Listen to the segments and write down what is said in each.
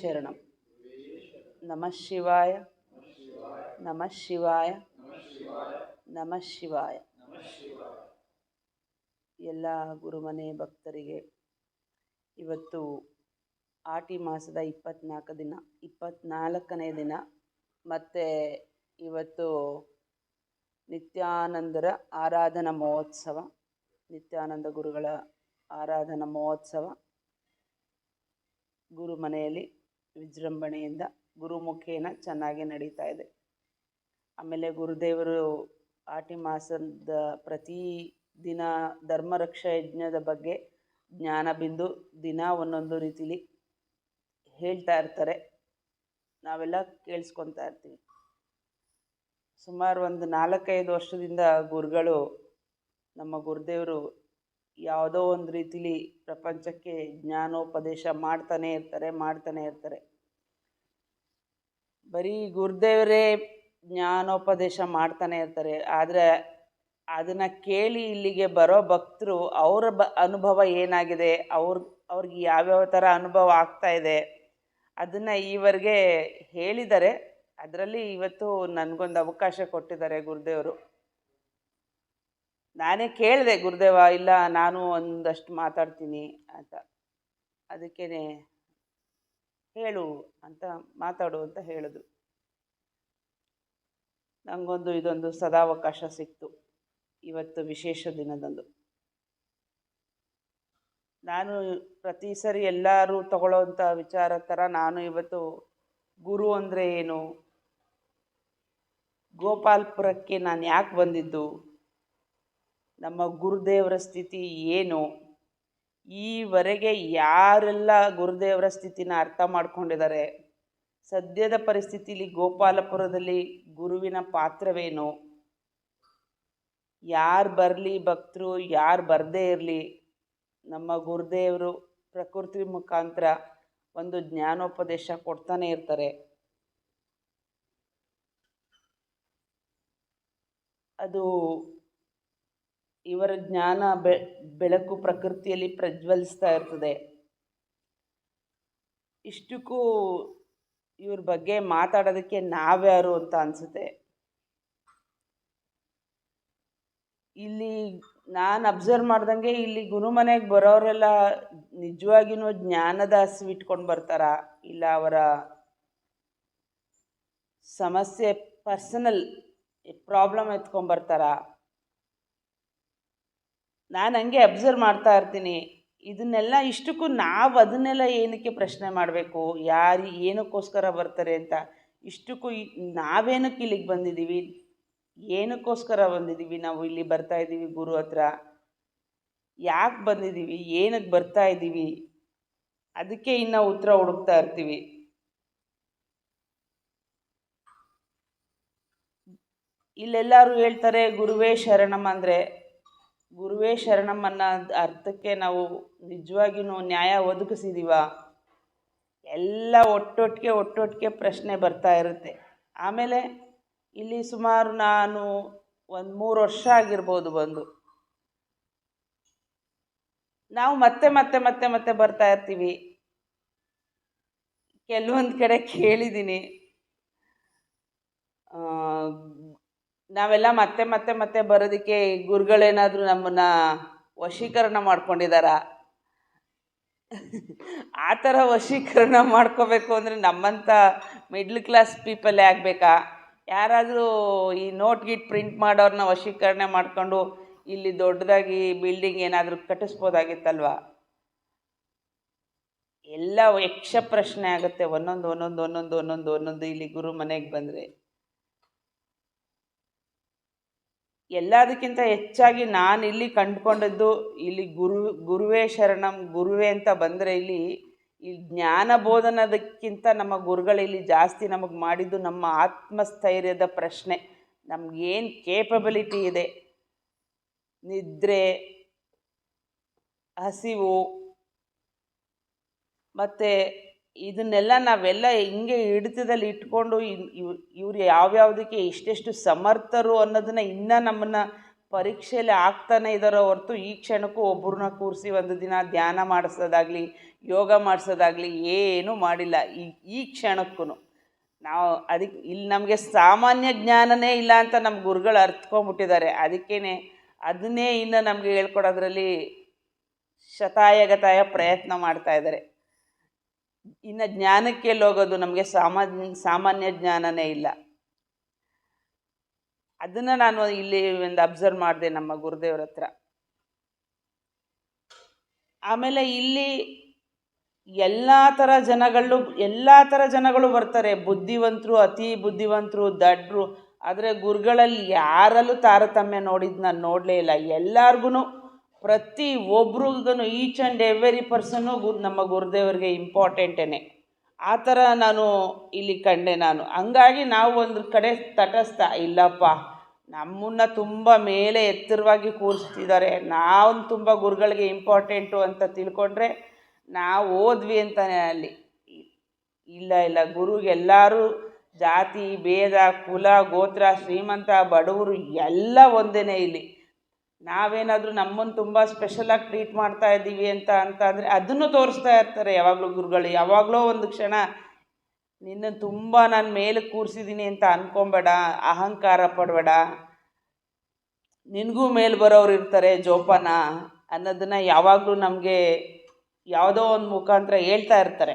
ಶರಣಂ ನಮಃ ಶಿವಾಯ ನಮಃ ಶಿವಾಯ ನಮಃ ಶಿವಾಯ ಎಲ್ಲ ಗುರುಮನೆ ಭಕ್ತರಿಗೆ ಇವತ್ತು ಆಟಿ ಮಾಸದ ಇಪ್ಪತ್ನಾಲ್ಕು ದಿನ, ಇಪ್ಪತ್ನಾಲ್ಕನೇ ದಿನ, ಮತ್ತು ಇವತ್ತು ನಿತ್ಯಾನಂದರ ಆರಾಧನಾ ಮಹೋತ್ಸವ, ನಿತ್ಯಾನಂದ ಗುರುಗಳ ಆರಾಧನಾ ಮಹೋತ್ಸವ ಗುರು ಮನೆಯಲ್ಲಿ ವಿಜೃಂಭಣೆಯಿಂದ ಗುರುಮುಖೇನ ಚೆನ್ನಾಗಿ ನಡೀತಾ ಇದೆ. ಆಮೇಲೆ ಗುರುದೇವರು ಆಟಿ ಮಾಸದ ಪ್ರತಿ ದಿನ ಧರ್ಮರಕ್ಷಾ ಯಜ್ಞದ ಬಗ್ಗೆ ಜ್ಞಾನ ಬಿಂದು ದಿನ ಒಂದೊಂದು ರೀತಿಲಿ ಹೇಳ್ತಾ ಇರ್ತಾರೆ. ನಾವೆಲ್ಲ ಕೇಳಿಸ್ಕೊತಾ ಇರ್ತೀವಿ. ಸುಮಾರು ಒಂದು ನಾಲ್ಕೈದು ವರ್ಷದಿಂದ ಗುರುಗಳು ನಮ್ಮ ಗುರುದೇವರು ಯಾವುದೋ ಒಂದು ರೀತಿಲಿ ಪ್ರಪಂಚಕ್ಕೆ ಜ್ಞಾನೋಪದೇಶ ಮಾಡ್ತಾನೆ ಇರ್ತಾರೆ ಮಾಡ್ತಾನೆ ಇರ್ತಾರೆ. ಬರೀ ಗುರುದೇವರೇ ಜ್ಞಾನೋಪದೇಶ ಮಾಡ್ತಾನೆ ಇರ್ತಾರೆ. ಆದರೆ ಅದನ್ನು ಕೇಳಿ ಇಲ್ಲಿಗೆ ಬರೋ ಭಕ್ತರು ಅವರ ಬ ಅನುಭವ ಏನಾಗಿದೆ, ಅವ್ರ, ಅವ್ರಿಗೆ ಯಾವ್ಯಾವ ಥರ ಅನುಭವ ಆಗ್ತಾ ಇದೆ ಅದನ್ನು ಈವರೆಗೆ ಹೇಳಿದ್ದಾರೆ ಅದರಲ್ಲಿ ಇವತ್ತು ನನಗೊಂದು ಅವಕಾಶ ಕೊಟ್ಟಿದ್ದಾರೆ ಗುರುದೇವರು. ನಾನೇ ಕೇಳಿದೆ, ಗುರುದೇವ, ಇಲ್ಲ, ನಾನು ಒಂದಷ್ಟು ಮಾತಾಡ್ತೀನಿ ಅಂತ. ಅದಕ್ಕೇ ಹೇಳು ಅಂತ ಮಾತಾಡು ಅಂತ ಹೇಳಿದ್ರು. ನನಗೊಂದು ಇದೊಂದು ಸದಾವಕಾಶ ಸಿಕ್ತು ಇವತ್ತು ವಿಶೇಷ ದಿನದಂದು. ನಾನು ಪ್ರತಿ ಸರಿ ಎಲ್ಲರೂ ತಗೊಳ್ಳೋವಂಥ ವಿಚಾರ ಥರ ನಾನು ಇವತ್ತು ಗುರು ಅಂದರೆ ಏನು? ಗೋಪಾಲ್ಪುರಕ್ಕೆ ನಾನು ಯಾಕೆ ಬಂದಿದ್ದು? ನಮ್ಮ ಗುರುದೇವರ ಸ್ಥಿತಿ ಏನು? ಈವರೆಗೆ ಯಾರೆಲ್ಲ ಗುರುದೇವರ ಸ್ಥಿತಿನ ಅರ್ಥ ಮಾಡ್ಕೊಂಡಿದ್ದಾರೆ? ಸದ್ಯದ ಪರಿಸ್ಥಿತಿಲಿ ಗೋಪಾಲಪುರದಲ್ಲಿ ಗುರುವಿನ ಪಾತ್ರವೇನು? ಯಾರು ಬರಲಿ ಭಕ್ತರು, ಯಾರು ಬರದೇ ಇರಲಿ, ನಮ್ಮ ಗುರುದೇವರು ಪ್ರಕೃತಿ ಮುಖಾಂತರ ಒಂದು ಜ್ಞಾನೋಪದೇಶ ಕೊಡ್ತಾನೆ ಇರ್ತಾರೆ. ಅದು ಇವರ ಜ್ಞಾನ ಬೆ, ಬೆಳಕು ಪ್ರಕೃತಿಯಲ್ಲಿ ಪ್ರಜ್ವಲಿಸ್ತಾ ಇರ್ತದೆ. ಇಷ್ಟಕ್ಕೂ ಇವ್ರ ಬಗ್ಗೆ ಮಾತಾಡೋದಕ್ಕೆ ನಾವ್ಯಾರು ಅಂತ ಅನಿಸುತ್ತೆ. ಇಲ್ಲಿ ನಾನು ಅಬ್ಸರ್ವ್ ಮಾಡ್ದಂಗೆ ಇಲ್ಲಿ ಗುರುಮನೆಗೆ ಬರೋರೆಲ್ಲ ನಿಜವಾಗಿಯೂ ಜ್ಞಾನದ ಹಸಿವಿಟ್ಕೊಂಡು ಬರ್ತಾರ. ಇಲ್ಲ ಅವರ ಸಮಸ್ಯೆ ಪರ್ಸನಲ್ ಪ್ರಾಬ್ಲಮ್ ಎತ್ಕೊಂಬರ್ತಾರ ನಾನು ಹಂಗೆ ಅಬ್ಸರ್ವ್ ಮಾಡ್ತಾ ಇರ್ತೀನಿ. ಇದನ್ನೆಲ್ಲ ಇಷ್ಟಕ್ಕೂ ನಾವು ಅದನ್ನೆಲ್ಲ ಏನಕ್ಕೆ ಪ್ರಶ್ನೆ ಮಾಡಬೇಕು? ಯಾರು ಏನಕ್ಕೋಸ್ಕರ ಬರ್ತಾರೆ ಅಂತ? ಇಷ್ಟಕ್ಕೂ ನಾವೇನಕ್ಕೆ ಇಲ್ಲಿಗೆ ಬಂದಿದ್ದೀವಿ ಏನಕ್ಕೋಸ್ಕರ ಬಂದಿದ್ದೀವಿ ನಾವು ಇಲ್ಲಿ ಬರ್ತಾ ಇದ್ದೀವಿ ಗುರು ಹತ್ರ? ಯಾಕೆ ಬಂದಿದ್ದೀವಿ ಏನಕ್ಕೆ ಬರ್ತಾ ಇದ್ದೀವಿ ಅದಕ್ಕೆ ಇನ್ನು ಉತ್ತರ ಹುಡುಕ್ತಾ ಇರ್ತೀವಿ. ಇಲ್ಲೆಲ್ಲರೂ ಹೇಳ್ತಾರೆ, ಗುರುವೇ ಶರಣಂ ಅಂದರೆ ಗುರುವೇ ಶರಣಮ್ಮನ್ನ ಅರ್ಥಕ್ಕೆ ನಾವು ನಿಜವಾಗಿಯೂ ನ್ಯಾಯ ಒದಗಿಸಿದೀವ? ಎಲ್ಲ ಒಟ್ಟೊಟ್ಟಿಗೆ ಒಟ್ಟೊಟ್ಟಿಗೆ ಪ್ರಶ್ನೆ ಬರ್ತಾ ಇರುತ್ತೆ. ಆಮೇಲೆ ಇಲ್ಲಿ ಸುಮಾರು ನಾನು ಒಂದು ಮೂರು ವರ್ಷ ಆಗಿರ್ಬೋದು ಬಂದು. ನಾವು ಮತ್ತೆ ಮತ್ತೆ ಮತ್ತೆ ಮತ್ತೆ ಬರ್ತಾ ಇರ್ತೀವಿ. ಕೆಲವೊಂದು ಕಡೆ ಕೇಳಿದ್ದೀನಿ ನಾವೆಲ್ಲ ಮತ್ತೆ ಮತ್ತೆ ಮತ್ತೆ ಬರೋದಕ್ಕೆ ಗುರುಗಳೇನಾದರೂ ನಮ್ಮನ್ನು ವಶೀಕರಣ ಮಾಡ್ಕೊಂಡಿದಾರ? ಆ ಥರ ವಶೀಕರಣ ಮಾಡ್ಕೋಬೇಕು ಅಂದರೆ ನಮ್ಮಂಥ ಮಿಡ್ಲ್ ಕ್ಲಾಸ್ ಪೀಪಲ್ಲೇ ಆಗಬೇಕಾ? ಯಾರಾದರೂ ಈ ನೋಟ್ ಗಿಟ್ ಪ್ರಿಂಟ್ ಮಾಡೋರನ್ನ ವಶೀಕರಣ ಮಾಡಿಕೊಂಡು ಇಲ್ಲಿ ದೊಡ್ಡದಾಗಿ ಬಿಲ್ಡಿಂಗ್ ಏನಾದರೂ ಕಟ್ಟಿಸ್ಬೋದಾಗಿತ್ತಲ್ವಾ? ಎಲ್ಲ ಯಕ್ಷ ಪ್ರಶ್ನೆ ಆಗುತ್ತೆ ಒಂದೊಂದು ಒಂದೊಂದು ಒಂದೊಂದು ಒಂದೊಂದು ಒಂದೊಂದು ಇಲ್ಲಿ ಗುರು ಮನೆಗೆ ಬಂದರೆ. ಎಲ್ಲದಕ್ಕಿಂತ ಹೆಚ್ಚಾಗಿ ನಾನು ಇಲ್ಲಿ ಕಂಡುಕೊಂಡದ್ದು ಇಲ್ಲಿ ಗುರು, ಗುರುವೇ ಶರಣಂ, ಗುರುವೇ ಅಂತ ಬಂದರೆ ಇಲ್ಲಿ, ಈ ಜ್ಞಾನ ಬೋಧನದಕ್ಕಿಂತ ನಮ್ಮ ಗುರುಗಳು ಇಲ್ಲಿ ಜಾಸ್ತಿ ನಮಗೆ ಮಾಡಿದ್ದು ನಮ್ಮ ಆತ್ಮಸ್ಥೈರ್ಯದ ಪ್ರಶ್ನೆ. ನಮಗೇನು ಕೇಪಬಿಲಿಟಿ ಇದೆ? ನಿದ್ರೆ, ಹಸಿವು, ಮತ್ತು ಇದನ್ನೆಲ್ಲ ನಾವೆಲ್ಲ ಹಿಂಗೆ ಹಿಡಿತದಲ್ಲಿ ಇಟ್ಕೊಂಡು ಇವ್ರು ಯಾವ್ಯಾವುದಕ್ಕೆ ಎಷ್ಟೆಷ್ಟು ಸಮರ್ಥರು ಅನ್ನೋದನ್ನು ಇನ್ನೂ ನಮ್ಮನ್ನು ಪರೀಕ್ಷೆಯಲ್ಲಿ ಆಗ್ತಾನೆ ಇದ್ದಾರೋ ಹೊರತು ಈ ಕ್ಷಣಕ್ಕೂ ಒಬ್ಬರನ್ನ ಕೂರಿಸಿ ಒಂದು ದಿನ ಧ್ಯಾನ ಮಾಡಿಸೋದಾಗಲಿ, ಯೋಗ ಮಾಡಿಸೋದಾಗಲಿ ಏನೂ ಮಾಡಿಲ್ಲ. ಈ ಈ ಕ್ಷಣಕ್ಕೂ ನಾವು ಅದಕ್ಕೆ ಇಲ್ಲಿ ನಮಗೆ ಸಾಮಾನ್ಯ ಜ್ಞಾನನೇ ಇಲ್ಲ ಅಂತ ನಮ್ಮ ಗುರುಗಳು ಅರ್ತ್ಕೊಂಡ್ಬಿಟ್ಟಿದ್ದಾರೆ ಅದಕ್ಕೇ ಅದನ್ನೇ ಇನ್ನು ನಮಗೆ ಹೇಳ್ಕೊಡೋದ್ರಲ್ಲಿ ಶತಾಯಗತಾಯ ಪ್ರಯತ್ನ ಮಾಡ್ತಾ ಇದ್ದಾರೆ. ಇನ್ನು ಜ್ಞಾನಕ್ಕೆ ಎಲ್ಲೋಗೋದು ನಮಗೆ ಸಾಮಾನ್ಯ ಸಾಮಾನ್ಯ ಜ್ಞಾನನೇ ಇಲ್ಲ. ಅದನ್ನು ನಾನು ಇಲ್ಲಿ ಒಂದು ಅಬ್ಸರ್ವ್ ಮಾಡಿದೆ ನಮ್ಮ ಗುರುದೇವ್ರ ಹತ್ರ. ಆಮೇಲೆ ಇಲ್ಲಿ ಎಲ್ಲ ಥರ ಜನಗಳು, ಎಲ್ಲ ಥರ ಜನಗಳು ಬರ್ತಾರೆ. ಬುದ್ಧಿವಂತರು, ಅತಿ ಬುದ್ಧಿವಂತರು, ದಡ್ರು. ಆದರೆ ಗುರುಗಳಲ್ಲಿ ಯಾರಲ್ಲೂ ತಾರತಮ್ಯ ನೋಡಿದ್ದು ನಾನು ನೋಡಲೇ ಇಲ್ಲ. ಎಲ್ಲಾರ್ಗು ಪ್ರತಿ ಒಬ್ರಿಗೂ ಈಚ್ ಆ್ಯಂಡ್ ಎವ್ರಿ ಪರ್ಸನು ಗು ನಮ್ಮ ಗುರುದೇವರಿಗೆ ಇಂಪಾರ್ಟೆಂಟೇ ಆ ಥರ ನಾನು ಇಲ್ಲಿ ಕಂಡೆ ನಾನು. ಹಂಗಾಗಿ ನಾವು ಒಂದು ಕಡೆ ತಟಸ್ಥ, ಇಲ್ಲಪ್ಪ, ನಮ್ಮನ್ನು ತುಂಬ ಮೇಲೆ ಎತ್ತರವಾಗಿ ಕೂರಿಸ್ತಿದ್ದಾರೆ. ನಾವು ತುಂಬ ಗುರುಗಳಿಗೆ ಇಂಪಾರ್ಟೆಂಟು ಅಂತ ತಿಳ್ಕೊಂಡ್ರೆ ನಾವು ಓದ್ವಿ ಅಂತಾನೆ ಅಲ್ಲಿ. ಇಲ್ಲ ಇಲ್ಲ, ಗುರುಗೆಲ್ಲರೂ ಜಾತಿ, ಭೇದ, ಕುಲ, ಗೋತ್ರ, ಶ್ರೀಮಂತ, ಬಡವರು ಎಲ್ಲ ಒಂದೇ ಇಲ್ಲಿ. ನಾವೇನಾದರೂ ನಮ್ಮನ್ನು ತುಂಬ ಸ್ಪೆಷಲಾಗಿ ಟ್ರೀಟ್ ಮಾಡ್ತಾ ಇದ್ದೀವಿ ಅಂತ ಅಂತ ಅಂದರೆ ಅದನ್ನು ತೋರಿಸ್ತಾ ಇರ್ತಾರೆ ಯಾವಾಗಲೂ ಗುರುಗಳು. ಯಾವಾಗಲೋ ಒಂದು ಕ್ಷಣ ನಿನ್ನನ್ನು ತುಂಬ ನಾನು ಮೇಲೆ ಕೂರಿಸಿದ್ದೀನಿ ಅಂತ ಅಂದ್ಕೊಬೇಡ ಅಹಂಕಾರ ಪಡಬೇಡ. ನಿನಗೂ ಮೇಲೆ ಬರೋರು ಇರ್ತಾರೆ ಜೋಪಾನ ಅನ್ನೋದನ್ನು ಯಾವಾಗಲೂ ನಮಗೆ ಯಾವುದೋ ಒಂದು ಮುಖಾಂತರ ಹೇಳ್ತಾ ಇರ್ತಾರೆ.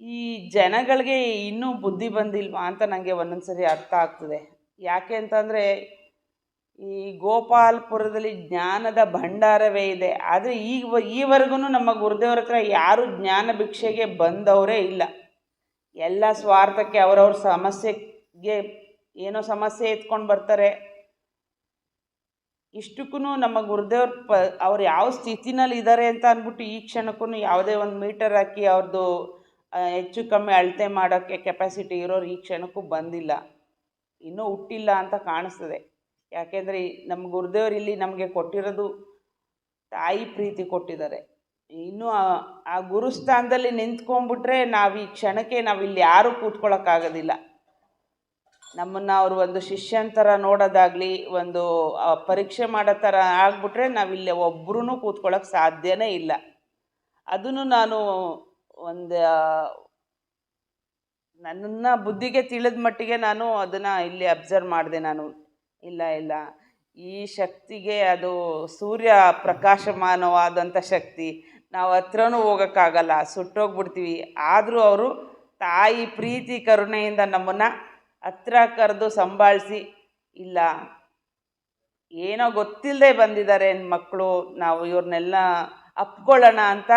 ಈ ಜನಗಳಿಗೆ ಇನ್ನೂ ಬುದ್ಧಿ ಬಂದಿಲ್ವಾ ಅಂತ ನನಗೆ ಒಂದೊಂದು ಸರಿ ಅರ್ಥ ಆಗ್ತದೆ. ಯಾಕೆ ಅಂತಂದರೆ ಈ ಗೋಪಾಲ್ಪುರದಲ್ಲಿ ಜ್ಞಾನದ ಭಂಡಾರವೇ ಇದೆ. ಆದರೆ ಈಗ ಈವರೆಗೂ ನಮ್ಮ ಗುರುದೇವರ ಹತ್ರ ಯಾರೂ ಜ್ಞಾನ ಭಿಕ್ಷೆಗೆ ಬಂದವರೇ ಇಲ್ಲ. ಎಲ್ಲ ಸ್ವಾರ್ಥಕ್ಕೆ ಅವರವ್ರ ಸಮಸ್ಯೆಗೆ ಏನೋ ಸಮಸ್ಯೆ ಎತ್ಕೊಂಡು ಬರ್ತಾರೆ. ಇಷ್ಟಕ್ಕೂ ನಮ್ಮ ಗುರುದೇವ್ರ ಪ, ಅವ್ರು ಯಾವ ಸ್ಥಿತಿನಲ್ಲಿ ಇದ್ದಾರೆ ಅಂತ ಅಂದ್ಬಿಟ್ಟು ಈ ಕ್ಷಣಕ್ಕೂ ಯಾವುದೇ ಒಂದು ಮೀಟರ್ ಹಾಕಿ ಅವ್ರದ್ದು ಹೆಚ್ಚು ಕಮ್ಮಿ ಅಳತೆ ಮಾಡೋಕ್ಕೆ ಕೆಪಾಸಿಟಿ ಇರೋರು ಈ ಕ್ಷಣಕ್ಕೂ ಬಂದಿಲ್ಲ. ಇನ್ನೂ ಹುಟ್ಟಿಲ್ಲ ಅಂತ ಕಾಣಿಸ್ತದೆ. ಯಾಕೆಂದರೆ ನಮ್ಮ ಗುರುದೇವರು ಇಲ್ಲಿ ನಮಗೆ ಕೊಟ್ಟಿರೋದು ತಾಯಿ ಪ್ರೀತಿ ಕೊಟ್ಟಿದ್ದಾರೆ. ಇನ್ನೂ ಆ ಗುರುಸ್ಥಾನದಲ್ಲಿ ನಿಂತ್ಕೊಂಡ್ಬಿಟ್ರೆ ನಾವು ಈ ಕ್ಷಣಕ್ಕೆ ನಾವು ಇಲ್ಲಿ ಯಾರೂ ಕೂತ್ಕೊಳ್ಳೋಕ್ಕಾಗೋದಿಲ್ಲ ನಮ್ಮನ್ನು ಅವರು ಒಂದು ಶಿಷ್ಯನ ಥರ ನೋಡೋದಾಗಲಿ, ಒಂದು ಪರೀಕ್ಷೆ ಮಾಡೋ ಥರ ಆಗಿಬಿಟ್ರೆ ನಾವಿಲ್ಲಿ ಒಬ್ಬರೂ ಕೂತ್ಕೊಳ್ಳೋಕೆ ಸಾಧ್ಯನೇ ಇಲ್ಲ. ಅದನ್ನು ನಾನು ಒಂದು ನನ್ನ ಬುದ್ಧಿಗೆ ತಿಳಿದ ಮಟ್ಟಿಗೆ ನಾನು ಅದನ್ನು ಇಲ್ಲಿ ಅಬ್ಸರ್ವ್ ಮಾಡಿದೆ ನಾನು. ಇಲ್ಲ ಇಲ್ಲ. ಈ ಶಕ್ತಿಗೆ ಅದು ಸೂರ್ಯ ಪ್ರಕಾಶಮಾನವಾದಂಥ ಶಕ್ತಿ. ನಾವು ಹತ್ರನೂ ಹೋಗೋಕ್ಕಾಗಲ್ಲ, ಸುಟ್ಟೋಗ್ಬಿಡ್ತೀವಿ. ಆದರೂ ಅವರು ತಾಯಿ ಪ್ರೀತಿ ಕರುಣೆಯಿಂದ ನಮ್ಮನ್ನು ಹತ್ರ ಕರೆದು ಸಂಭಾಳಿಸಿ, ಇಲ್ಲ. ಏನೋ ಗೊತ್ತಿಲ್ಲದೆ ಬಂದಿದ್ದಾರೆ ಮಕ್ಕಳು ನಾವು ಇವ್ರನ್ನೆಲ್ಲ ಅಪ್ಕೊಳ್ಳೋಣ ಅಂತ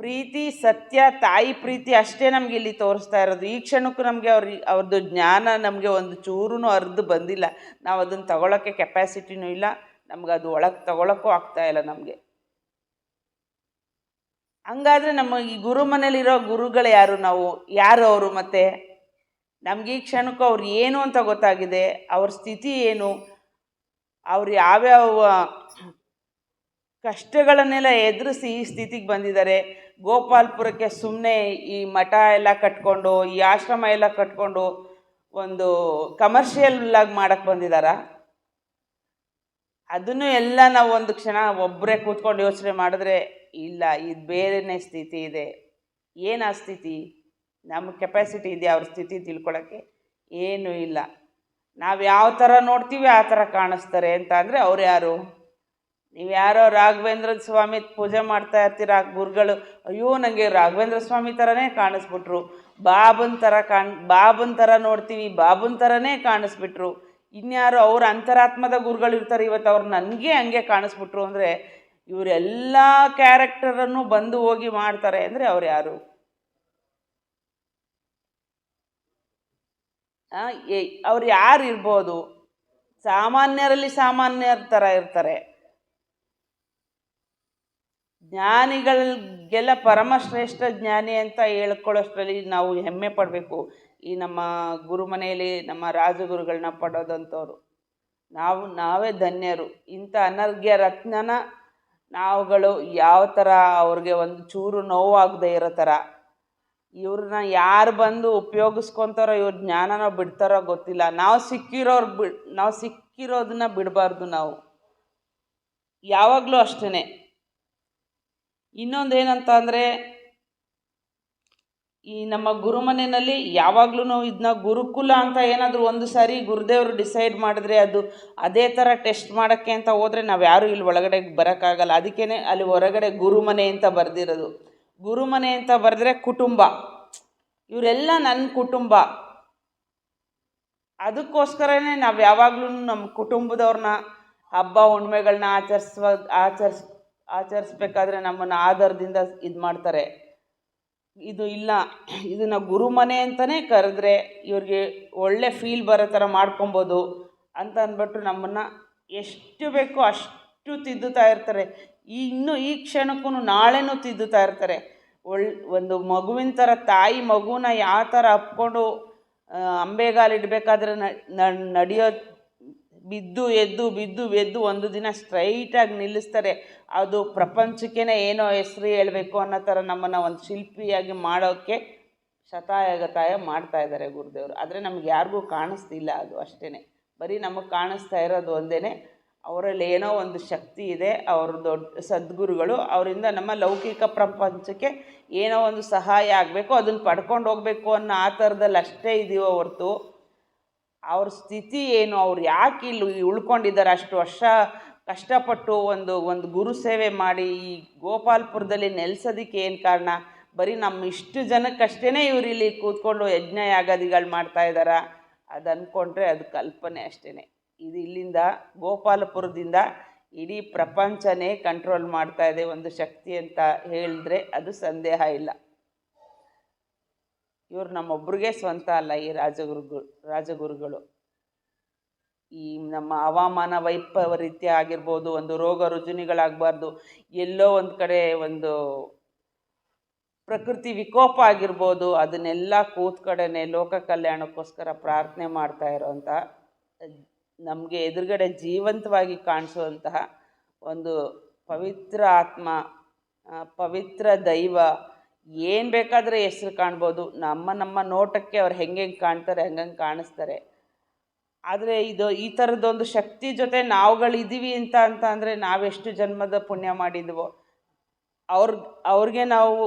ಪ್ರೀತಿ, ಸತ್ಯ, ತಾಯಿ ಪ್ರೀತಿ ಅಷ್ಟೇ ನಮಗೆ ಇಲ್ಲಿ ತೋರಿಸ್ತಾ ಇರೋದು. ಈ ಕ್ಷಣಕ್ಕೂ ನಮಗೆ ಅವ್ರ ಅವ್ರದ್ದು ಜ್ಞಾನ ನಮಗೆ ಒಂದು ಚೂರೂ ಅರ್ದು ಬಂದಿಲ್ಲ. ನಾವು ಅದನ್ನು ತಗೊಳ್ಳೋಕ್ಕೆ ಕೆಪ್ಯಾಸಿಟಿನೂ ಇಲ್ಲ. ನಮ್ಗೆ ಅದು ಒಳಗೆ ತಗೊಳ್ಳೋಕ್ಕೂ ಆಗ್ತಾ ಇಲ್ಲ ನಮಗೆ. ಹಂಗಾದ್ರೆ ನಮ್ಮ ಈ ಗುರು ಮನೇಲಿರೋ ಗುರುಗಳು ಯಾರು ನಾವು? ಯಾರು ಅವರು ಮತ್ತೆ? ನಮ್ಗೆ ಈ ಕ್ಷಣಕ್ಕೂ ಅವ್ರು ಏನು ಅಂತ ಗೊತ್ತಾಗಿದೆ? ಅವ್ರ ಸ್ಥಿತಿ ಏನು? ಅವ್ರು ಯಾವ್ಯಾವ ಕಷ್ಟಗಳನ್ನೆಲ್ಲ ಎದುರಿಸಿ ಈ ಸ್ಥಿತಿಗೆ ಬಂದಿದ್ದಾರೆ. ಗೋಪಾಲ್ಪುರಕ್ಕೆ ಸುಮ್ಮನೆ ಈ ಮಠ ಎಲ್ಲ ಕಟ್ಕೊಂಡು, ಈ ಆಶ್ರಮ ಎಲ್ಲ ಕಟ್ಕೊಂಡು ಒಂದು ಕಮರ್ಷಿಯಲ್ ಆಗಿ ಮಾಡಕ್ಕೆ ಬಂದಿದ್ದಾರ ಅದನ್ನು ಎಲ್ಲ ನಾವು ಒಂದು ಕ್ಷಣ ಒಬ್ಬರೇ ಕೂತ್ಕೊಂಡು ಯೋಚನೆ ಮಾಡಿದ್ರೆ, ಇಲ್ಲ, ಇದು ಬೇರೆನೇ ಸ್ಥಿತಿ ಇದೆ. ಏನು ಆ ಸ್ಥಿತಿ? ನಮ್ಮ ಕೆಪಾಸಿಟಿ ಇದೆ ಅವ್ರ ಸ್ಥಿತಿ ತಿಳ್ಕೊಳ್ಳೋಕ್ಕೆ ಏನೂ ಇಲ್ಲ. ನಾವು ಯಾವ ಥರ ನೋಡ್ತೀವಿ ಆ ಥರ ಕಾಣಿಸ್ತಾರೆ ಅಂತ ಅಂದರೆ ಅವ್ರು ಯಾರು? ನೀವು ಯಾರೋ ರಾಘವೇಂದ್ರ ಸ್ವಾಮಿ ಪೂಜೆ ಮಾಡ್ತಾ ಇರ್ತೀರ, ಗುರುಗಳು, ಅಯ್ಯೋ ನನಗೆ ರಾಘವೇಂದ್ರ ಸ್ವಾಮಿ ಥರನೇ ಕಾಣಿಸ್ಬಿಟ್ರು. ಬಾಬನ್ ಥರ ಕಾಣ್, ಬಾಬನ ಥರ ನೋಡ್ತೀವಿ, ಬಾಬನ ಥರನೇ ಕಾಣಿಸ್ಬಿಟ್ರು. ಇನ್ಯಾರು ಅವ್ರ ಅಂತರಾತ್ಮದ ಗುರುಗಳು ಇರ್ತಾರೆ, ಇವತ್ತು ಅವ್ರು ನನಗೆ ಹಂಗೆ ಕಾಣಿಸ್ಬಿಟ್ರು ಅಂದರೆ ಇವರೆಲ್ಲ ಕ್ಯಾರೆಕ್ಟರನ್ನು ಬಂದು ಹೋಗಿ ಮಾಡ್ತಾರೆ ಅಂದರೆ ಅವ್ರು ಯಾರು? ಅವ್ರು ಯಾರು ಇರ್ಬೋದು ಸಾಮಾನ್ಯರಲ್ಲಿ ಸಾಮಾನ್ಯರ ಥರ ಇರ್ತಾರೆ. ಜ್ಞಾನಿಗಳಿಗೆಲ್ಲ ಪರಮಶ್ರೇಷ್ಠ ಜ್ಞಾನಿ ಅಂತ ಹೇಳ್ಕೊಳ್ಳೋಷ್ಟರಲ್ಲಿ ನಾವು ಹೆಮ್ಮೆ ಪಡಬೇಕು. ಈ ನಮ್ಮ ಗುರು ಮನೆಯಲ್ಲಿ ನಮ್ಮ ರಾಜಗುರುಗಳನ್ನ ಪಡೋದಂಥವ್ರು. ನಾವು, ನಾವೇ ಧನ್ಯರು. ಇಂಥ ಅನರ್ಘ್ಯ ರತ್ನನ ನಾವುಗಳು ಯಾವ ಥರ ಅವ್ರಿಗೆ ಒಂದು ಚೂರು ನೋವಾಗದೆ ಇರೋ ಥರ. ಇವ್ರನ್ನ ಯಾರು ಬಂದು ಉಪಯೋಗಿಸ್ಕೊತಾರೋ, ಇವ್ರ ಜ್ಞಾನನ ಬಿಡ್ತಾರೋ ಗೊತ್ತಿಲ್ಲ. ನಾವು ಸಿಕ್ಕಿರೋರು ಬಿ, ನಾವು ಸಿಕ್ಕಿರೋದನ್ನ ಬಿಡಬಾರ್ದು ನಾವು. ಯಾವಾಗಲೂ ಅಷ್ಟೇ ಇನ್ನೊಂದು ಏನಂತ ಅಂದರೆ, ಈ ನಮ್ಮ ಗುರುಮನೆಯಲ್ಲಿ ಯಾವಾಗ್ಲೂ ಇದನ್ನ ಗುರುಕುಲ ಅಂತ ಏನಾದರೂ ಒಂದು ಸಾರಿ ಗುರುದೇವರು ಡಿಸೈಡ್ ಮಾಡಿದ್ರೆ ಅದು ಅದೇ ಥರ ಟೆಸ್ಟ್ ಮಾಡೋಕ್ಕೆ ಅಂತ ಹೋದರೆ ನಾವು ಯಾರೂ ಇಲ್ಲಿ ಒಳಗಡೆ ಬರೋಕ್ಕಾಗಲ್ಲ. ಅದಕ್ಕೇ ಅಲ್ಲಿ ಹೊರಗಡೆ ಗುರುಮನೆ ಅಂತ ಬರೆದಿರೋದು. ಗುರುಮನೆ ಅಂತ ಬರೆದ್ರೆ ಕುಟುಂಬ. ಇವರೆಲ್ಲ ನನ್ನ ಕುಟುಂಬ. ಅದಕ್ಕೋಸ್ಕರನೇ ನಾವು ಯಾವಾಗ್ಲೂ ನಮ್ಮ ಕುಟುಂಬದವ್ರನ್ನ, ಹಬ್ಬ ಹುಣ್ಮೆಗಳನ್ನ ಆಚರಿಸುವ, ಆಚರಿಸ್ ಆಚರಿಸ್ಬೇಕಾದ್ರೆ ನಮ್ಮನ್ನು ಆಧಾರದಿಂದ ಇದು ಮಾಡ್ತಾರೆ. ಇದು ಇಲ್ಲ. ಇದನ್ನು ಗುರುಮನೆ ಅಂತಲೇ ಕರೆದ್ರೆ ಇವ್ರಿಗೆ ಒಳ್ಳೆ ಫೀಲ್ ಬರೋ ಥರ ಮಾಡ್ಕೊಬೋದು ಅಂತ ಅಂದ್ಬಿಟ್ಟು ನಮ್ಮನ್ನು ಎಷ್ಟು ಬೇಕೋ ಅಷ್ಟು ತಿದ್ದುತ್ತಾ ಇರ್ತಾರೆ. ಈ ಇನ್ನೂ ಈ ಕ್ಷಣಕ್ಕೂ ನಾಳೆನೂ ತಿದ್ದುತ್ತಾ ಇರ್ತಾರೆ. ಒಳ್ ಒಂದು ಮಗುವಿನ ಥರ ತಾಯಿ ಮಗುನ ಯಾವ ಥರ ಅಪ್ಕೊಂಡು ಅಂಬೆಗಾಲಿಡಬೇಕಾದ್ರೆ ನಡೆಯೋ ಬಿದ್ದು ಎದ್ದು ಬಿದ್ದು, ಎದ್ದು ಒಂದು ದಿನ ಸ್ಟ್ರೈಟಾಗಿ ನಿಲ್ಲಿಸ್ತಾರೆ. ಅದು ಪ್ರಪಂಚಕ್ಕೇ ಏನೋ ಹೆಸರು ಹೇಳಬೇಕು ಅನ್ನೋ ಥರ ನಮ್ಮನ್ನು ಒಂದು ಶಿಲ್ಪಿಯಾಗಿ ಮಾಡೋಕ್ಕೆ ಶತಾಯಗತಾಯ ಮಾಡ್ತಾ ಇದ್ದಾರೆ ಗುರುದೇವರು. ಆದರೆ ನಮ್ಗೆ ಯಾರಿಗೂ ಕಾಣಿಸ್ತಿಲ್ಲ ಅದು ಅಷ್ಟೇ ಬರೀ ನಮಗೆ ಕಾಣಿಸ್ತಾ ಇರೋದು ಒಂದೇ ಅವರಲ್ಲಿ ಏನೋ ಒಂದು ಶಕ್ತಿ ಇದೆ, ಅವ್ರ ದೊಡ್ಡ ಸದ್ಗುರುಗಳು ಅವರಿಂದ ನಮ್ಮ ಲೌಕಿಕ ಪ್ರಪಂಚಕ್ಕೆ ಏನೋ ಒಂದು ಸಹಾಯ ಆಗಬೇಕು, ಅದನ್ನು ಪಡ್ಕೊಂಡು ಹೋಗಬೇಕು ಅನ್ನೋ ಆ ಥರದಲ್ಲಿ ಅಷ್ಟೇ ಇದೀವೋ ಹೊರ್ತು ಅವ್ರ ಸ್ಥಿತಿ ಏನು? ಅವ್ರು ಯಾಕೆ ಇಲ್ಲಿ ಉಳ್ಕೊಂಡಿದ್ದಾರೆ? ಅಷ್ಟು ವರ್ಷ ಕಷ್ಟಪಟ್ಟು ಒಂದು ಒಂದು ಗುರು ಸೇವೆ ಮಾಡಿ ಈ ಗೋಪಾಲ್ಪುರದಲ್ಲಿ ನೆಲೆಸೋದಕ್ಕೆ ಏನು ಕಾರಣ? ಬರೀ ನಮ್ಮ ಇಷ್ಟು ಜನಕ್ಕಷ್ಟೇ ಇವ್ರು ಇಲ್ಲಿ ಕೂತ್ಕೊಂಡು ಯಜ್ಞ ಯಾಗಾದಿಗಳು ಮಾಡ್ತಾ ಇದ್ದಾರಾ? ಅದು ಅಂದ್ಕೊಂಡ್ರೆ ಅದು ಕಲ್ಪನೆ ಅಷ್ಟೇ ಇದು ಇಲ್ಲಿಂದ ಗೋಪಾಲಪುರದಿಂದ ಇಡೀ ಪ್ರಪಂಚನೇ ಕಂಟ್ರೋಲ್ ಮಾಡ್ತಾ ಇದೆ ಒಂದು ಶಕ್ತಿ ಅಂತ ಹೇಳಿದ್ರೆ ಅದು ಸಂದೇಹ ಇಲ್ಲ. ಇವರು ನಮ್ಮೊಬ್ರಿಗೆ ಸ್ವಂತ ಅಲ್ಲ, ಈ ರಾಜಗುರುಗಳು ರಾಜಗುರುಗಳು. ಈ ನಮ್ಮ ಹವಾಮಾನ ವೈಪರೀತ್ಯ ಆಗಿರ್ಬೋದು, ಒಂದು ರೋಗ ರುಜಿನಿಗಳಾಗಬಾರ್ದು, ಎಲ್ಲೋ ಒಂದು ಕಡೆ ಒಂದು ಪ್ರಕೃತಿ ವಿಕೋಪ ಆಗಿರ್ಬೋದು, ಅದನ್ನೆಲ್ಲ ಕೂತ್ ಕಡೆನೆ ಲೋಕ ಕಲ್ಯಾಣಕ್ಕೋಸ್ಕರ ಪ್ರಾರ್ಥನೆ ಮಾಡ್ತಾ ಇರೋವಂಥ ನಮಗೆ ಎದುರುಗಡೆ ಜೀವಂತವಾಗಿ ಕಾಣಿಸುವಂತಹ ಒಂದು ಪವಿತ್ರ ಆತ್ಮ ಪವಿತ್ರ ದೈವ ಏನು ಬೇಕಾದರೆ ಹೆಸ್ರು ಕಾಣ್ಬೋದು. ನಮ್ಮ ನಮ್ಮ ನೋಟಕ್ಕೆ ಅವ್ರು ಹೆಂಗೆ ಕಾಣ್ತಾರೆ ಹಂಗಂಗೆ ಕಾಣಿಸ್ತಾರೆ. ಆದರೆ ಇದು ಈ ಥರದ್ದೊಂದು ಶಕ್ತಿ ಜೊತೆ ನಾವುಗಳಿದ್ದೀವಿ ಅಂತ ಅಂತ ಅಂದರೆ ನಾವೆಷ್ಟು ಜನ್ಮದ ಪುಣ್ಯ ಮಾಡಿದ್ವೋ. ಅವ್ರ, ಅವ್ರಿಗೆ ನಾವು,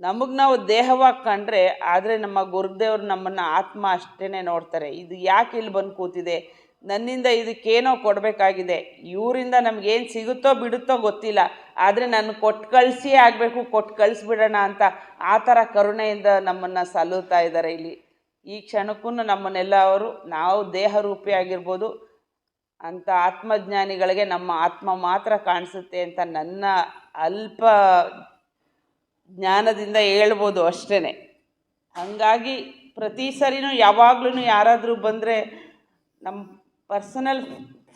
ನಮಗೆ ನಾವು ದೇಹವಾಗಿ ಕಂಡ್ರೆ ಆದರೆ ನಮ್ಮ ಗುರುದೇವ್ರು ನಮ್ಮನ್ನು ಆತ್ಮ ಅಷ್ಟೇ ನೋಡ್ತಾರೆ. ಇದು ಯಾಕೆ ಇಲ್ಲಿ ಬಂದು ಕೂತಿದೆ? ನನ್ನಿಂದ ಇದಕ್ಕೇನೋ ಕೊಡಬೇಕಾಗಿದೆ. ಇವರಿಂದ ನಮಗೇನು ಸಿಗುತ್ತೋ ಬಿಡುತ್ತೋ ಗೊತ್ತಿಲ್ಲ. ಆದರೆ ನಾನು ಕೊಟ್ಟು ಕಳಿಸಿಯೇ ಆಗಬೇಕು ಕೊಟ್ಟು ಕಳಿಸ್ಬಿಡೋಣ ಅಂತ ಆ ಥರ ಕರುಣೆಯಿಂದ ನಮ್ಮನ್ನು ಸಲ್ಲುತ್ತಾ ಇದ್ದಾರೆ ಇಲ್ಲಿ. ಈ ಕ್ಷಣಕ್ಕೂ ನಮ್ಮನ್ನೆಲ್ಲ ಅವರು ನಾವು ದೇಹರೂಪಿಯಾಗಿರ್ಬೋದು ಅಂಥ ಆತ್ಮಜ್ಞಾನಿಗಳಿಗೆ ನಮ್ಮ ಆತ್ಮ ಮಾತ್ರ ಕಾಣಿಸುತ್ತೆ ಅಂತ ನನ್ನ ಅಲ್ಪ ಜ್ಞಾನದಿಂದ ಹೇಳ್ಬೋದು ಅಷ್ಟೇ ಹಾಗಾಗಿ ಪ್ರತಿ ಸರಿನೂ ಯಾವಾಗ್ಲೂ ಯಾರಾದರೂ ಬಂದರೆ ನಮ್ಮ ಪರ್ಸನಲ್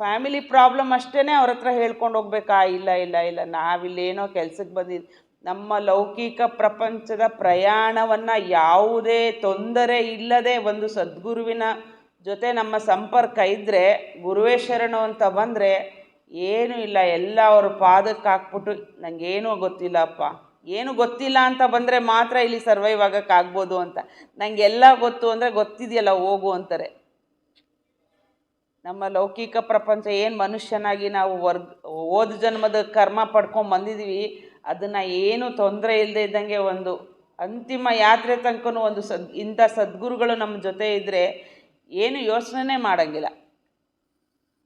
ಫ್ಯಾಮಿಲಿ ಪ್ರಾಬ್ಲಮ್ ಅಷ್ಟೇ ಅವ್ರ ಹತ್ರ ಹೇಳ್ಕೊಂಡು ಹೋಗ್ಬೇಕಾ? ಇಲ್ಲ ಇಲ್ಲ ಇಲ್ಲ. ನಾವಿಲ್ಲೇನೋ ಕೆಲ್ಸಕ್ಕೆ ಬಂದಿದ್ದು ನಮ್ಮ ಲೌಕಿಕ ಪ್ರಪಂಚದ ಪ್ರಯಾಣವನ್ನು ಯಾವುದೇ ತೊಂದರೆ ಇಲ್ಲದೆ ಒಂದು ಸದ್ಗುರುವಿನ ಜೊತೆ ನಮ್ಮ ಸಂಪರ್ಕ ಇದ್ದರೆ ಗುರುವೇ ಶರಣು ಅಂತ ಬಂದರೆ ಏನೂ ಇಲ್ಲ. ಎಲ್ಲ ಅವರು ಪಾದಕ್ಕೆ ಹಾಕ್ಬಿಟ್ಟು ನನಗೇನೂ ಗೊತ್ತಿಲ್ಲಪ್ಪ. ಏನು ಗೊತ್ತಿಲ್ಲ ಅಂತ ಬಂದರೆ ಮಾತ್ರ ಇಲ್ಲಿ ಸರ್ವೈವ್ ಆಗೋಕ್ಕಾಗ್ಬೋದು ಅಂತ. ನನಗೆಲ್ಲ ಗೊತ್ತು ಅಂದರೆ ಗೊತ್ತಿದೆಯಲ್ಲ, ಹೋಗು ಅಂತಾರೆ. ನಮ್ಮ ಲೌಕಿಕ ಪ್ರಪಂಚ ಏನು ಮನುಷ್ಯನಾಗಿ ನಾವು ವರ್ಗ ಓದ್ ಜನ್ಮದ ಕರ್ಮ ಪಡ್ಕೊಂಡು ಬಂದಿದ್ದೀವಿ ಅದನ್ನು ಏನು ತೊಂದರೆ ಇಲ್ಲದೆ ಇದ್ದಂಗೆ ಒಂದು ಅಂತಿಮ ಯಾತ್ರೆ ತನಕನೂ ಒಂದು ಸದ್, ಇಂಥ ಸದ್ಗುರುಗಳು ನಮ್ಮ ಜೊತೆ ಇದ್ದರೆ ಏನು ಯೋಚನೆ ಮಾಡೋಂಗಿಲ್ಲ.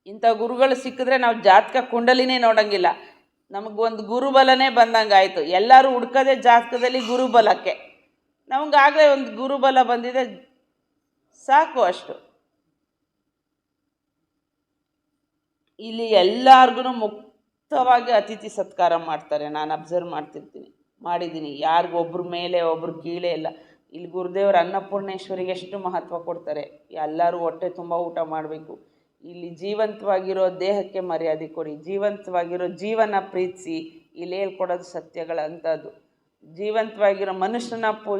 ಇಂಥ ಗುರುಗಳು ಸಿಕ್ಕಿದ್ರೆ ನಾವು ಜಾತಕ ಕುಂಡಲಿನೇ ನೋಡೋಂಗಿಲ್ಲ. ನಮಗೊಂದು ಗುರುಬಲನೇ ಬಂದಂಗೆ ಆಯಿತು ಎಲ್ಲರೂ ಹುಡ್ಕೋದೇ ಜಾತಕದಲ್ಲಿ ಗುರುಬಲಕ್ಕೆ. ನಮಗಾಗಲೇ ಒಂದು ಗುರುಬಲ ಬಂದಿದೆ, ಸಾಕು ಅಷ್ಟು. ಇಲ್ಲಿ ಎಲ್ಲಾರ್ಗು ಮುಕ್ತವಾಗಿ ಅತಿಥಿ ಸತ್ಕಾರ ಮಾಡ್ತಾರೆ. ನಾನು ಅಬ್ಸರ್ವ್ ಮಾಡ್ತಿರ್ತೀನಿ. ಮಾಡಿದ್ದೀನಿ. ಯಾರಿಗೂ ಒಬ್ರ ಮೇಲೆ, ಒಬ್ರು ಕೀಳೇ ಇಲ್ಲ. ಇಲ್ಲಿ ಗುರುದೇವ್ರ ಅನ್ನಪೂರ್ಣೇಶ್ವರಿಗೆ ಎಷ್ಟು ಮಹತ್ವ ಕೊಡ್ತಾರೆ. ಎಲ್ಲರೂ ಹೊಟ್ಟೆ ತುಂಬ ಊಟ ಮಾಡಬೇಕು. ಇಲ್ಲಿ ಜೀವಂತವಾಗಿರೋ ದೇಹಕ್ಕೆ ಮರ್ಯಾದೆ ಕೊಡಿ. ಜೀವಂತವಾಗಿರೋ ಜೀವನ ಪ್ರೀತಿಸಿ. ಇಲ್ಲಿ ಹೇಳ್ಕೊಡೋದು ಸತ್ಯಗಳಂಥದ್ದು ಜೀವಂತವಾಗಿರೋ ಮನುಷ್ಯನ ಪೂ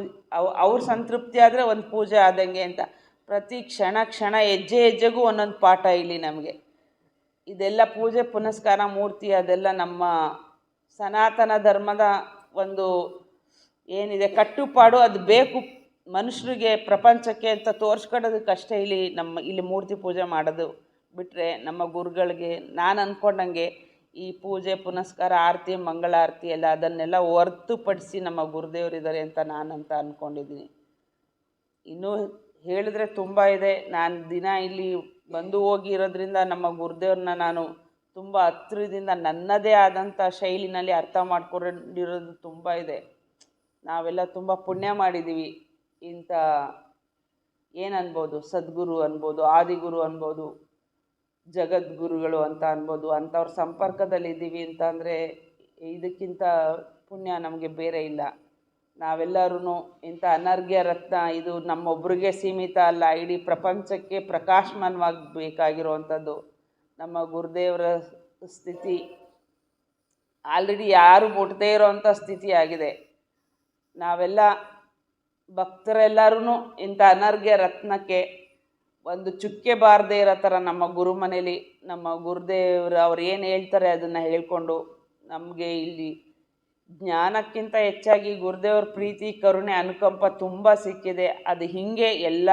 ಅವ್ರ ಸಂತೃಪ್ತಿ ಆದರೆ ಒಂದು ಪೂಜೆ ಆದಂಗೆ ಅಂತ. ಪ್ರತಿ ಕ್ಷಣ ಕ್ಷಣ ಹೆಜ್ಜೆ ಹೆಜ್ಜೆಗೂ ಒಂದೊಂದು ಪಾಠ ಇಲ್ಲಿ ನಮಗೆ. ಇದೆಲ್ಲ ಪೂಜೆ, ಪುನಸ್ಕಾರ, ಮೂರ್ತಿ, ಅದೆಲ್ಲ ನಮ್ಮ ಸನಾತನ ಧರ್ಮದ ಒಂದು ಏನಿದೆ, ಕಟ್ಟುಪಾಡು ಅದು ಬೇಕು. ಮನುಷ್ಯರಿಗೆ ಪ್ರಪಂಚಕ್ಕೆ ಅಂತ ತೋರಿಸ್ಕೊಡೋದಕ್ಕಷ್ಟೇ ಇಲ್ಲಿ ನಮ್ಮ, ಇಲ್ಲಿ ಮೂರ್ತಿ ಪೂಜೆ ಮಾಡೋದು ಬಿಟ್ಟರೆ ನಮ್ಮ ಗುರುಗಳಿಗೆ, ನಾನು ಅಂದ್ಕೊಂಡಂಗೆ ಈ ಪೂಜೆ, ಪುನಸ್ಕಾರ, ಆರತಿ, ಮಂಗಳಾರತಿ ಎಲ್ಲ ಅದನ್ನೆಲ್ಲ ಹೊರ್ತುಪಡಿಸಿ ನಮ್ಮ ಗುರುದೇವರಿದ್ದಾರೆ ಅಂತ ನಾನಂತ ಅಂದ್ಕೊಂಡಿದ್ದೀನಿ ಇನ್ನೂ ಹೇಳಿದ್ರೆ ತುಂಬ ಇದೆ. ನಾನು ದಿನ ಇಲ್ಲಿ ಬಂದು ಹೋಗಿರೋದ್ರಿಂದ ನಮ್ಮ ಗುರುದೇವ್ರನ್ನ ನಾನು ತುಂಬ ಹತ್ತಿರದಿಂದ ನನ್ನದೇ ಆದಂಥ ಶೈಲಿನಲ್ಲಿ ಅರ್ಥ ಮಾಡ್ಕೊಂಡಿರೋದು ತುಂಬ ಇದೆ. ನಾವೆಲ್ಲ ತುಂಬ ಪುಣ್ಯ ಮಾಡಿದ್ದೀವಿ. ಇಂಥ ಏನು ಅನ್ಬೋದು? ಸದ್ಗುರು ಅನ್ಬೋದು, ಆದಿಗುರು ಅನ್ಬೋದು, ಜಗದ್ಗುರುಗಳು ಅಂತ ಅನ್ಬೋದು, ಅಂಥವ್ರ ಸಂಪರ್ಕದಲ್ಲಿದ್ದೀವಿ ಅಂತ ಅಂದರೆ ಇದಕ್ಕಿಂತ ಪುಣ್ಯ ನಮಗೆ ಬೇರೆ ಇಲ್ಲ. ನಾವೆಲ್ಲರೂ ಇಂಥ ಅನರ್ಘ್ಯ ರತ್ನ, ಇದು ನಮ್ಮೊಬ್ಬರಿಗೆ ಸೀಮಿತ ಅಲ್ಲ, ಇಡೀ ಪ್ರಪಂಚಕ್ಕೆ ಪ್ರಕಾಶಮಾನವಾಗಿ ಬೇಕಾಗಿರುವಂಥದ್ದು ನಮ್ಮ ಗುರುದೇವರ ಸ್ಥಿತಿ. ಆಲ್ರೆಡಿ ಯಾರು ಮುಟ್ಟದೇ ಇರೋವಂಥ ಸ್ಥಿತಿ ಆಗಿದೆ ನಾವೆಲ್ಲ ಭಕ್ತರೆಲ್ಲರೂ ಇಂಥ ಅನರ್ಘ್ಯ ರತ್ನಕ್ಕೆ ಒಂದು ಚುಕ್ಕೆ ಬಾರದೇ ಇರೋ ಥರ ನಮ್ಮ ಗುರು ಮನೇಲಿ ನಮ್ಮ ಗುರುದೇವರು ಅವ್ರು ಏನು ಹೇಳ್ತಾರೆ ಅದನ್ನು ಹೇಳ್ಕೊಂಡು ನಮಗೆ ಇಲ್ಲಿ ಜ್ಞಾನಕ್ಕಿಂತ ಹೆಚ್ಚಾಗಿ ಗುರುದೇವ್ರ ಪ್ರೀತಿ, ಕರುಣೆ, ಅನುಕಂಪ ತುಂಬ ಸಿಕ್ಕಿದೆ. ಅದು ಹೀಗೆ ಎಲ್ಲ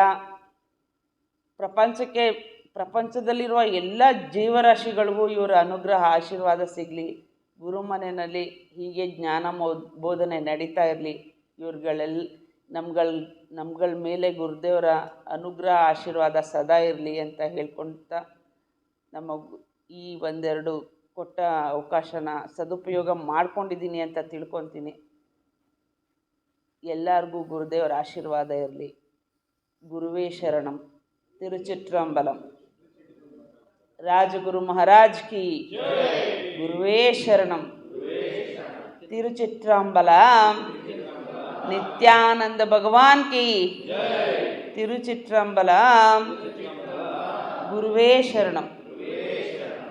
ಪ್ರಪಂಚಕ್ಕೆ, ಪ್ರಪಂಚದಲ್ಲಿರುವ ಎಲ್ಲ ಜೀವರಾಶಿಗಳಿಗೂ ಇವರ ಅನುಗ್ರಹ, ಆಶೀರ್ವಾದ ಸಿಗಲಿ. ಗುರುಮನೆಯಲ್ಲಿ ಹೀಗೆ ಜ್ಞಾನ ಬೋಧನೆ ನಡೀತಾ ಇರಲಿ. ಇವ್ರುಗಳೆಲ್ಲ ನಮ್ಗಳ ನಮ್ಗಳ ಮೇಲೆ ಗುರುದೇವರ ಅನುಗ್ರಹ, ಆಶೀರ್ವಾದ ಸದಾ ಇರಲಿ ಅಂತ ಹೇಳ್ಕೊಳ್ತಾ ನಮ್ಮ ಈ ಒಂದೆರಡು ಕೊಟ್ಟ ಅವಕಾಶನ ಸದುಪಯೋಗ ಮಾಡ್ಕೊಂಡಿದ್ದೀನಿ ಅಂತ ತಿಳ್ಕೊತೀನಿ. ಎಲ್ಲರಿಗೂ ಗುರುದೇವರ ಆಶೀರ್ವಾದ ಇರಲಿ. ಗುರುವೇ ಶರಣಂ. ತಿರುಚಿಟ್ರಂಬಲಂ. ರಾಜಗುರು ಮಹಾರಾಜ್ ಕಿ ಗುರುವೇ ಶರಣಂ. ತಿರುಚಿಟ್ರಂಬಲಂ. ನಿತ್ಯಾನಂದ ಭಗವಾನ್ ಕಿ ತಿರುಚಿಟ್ರಂಬಲಂ. ಗುರುವೇ ಶರಣಂ.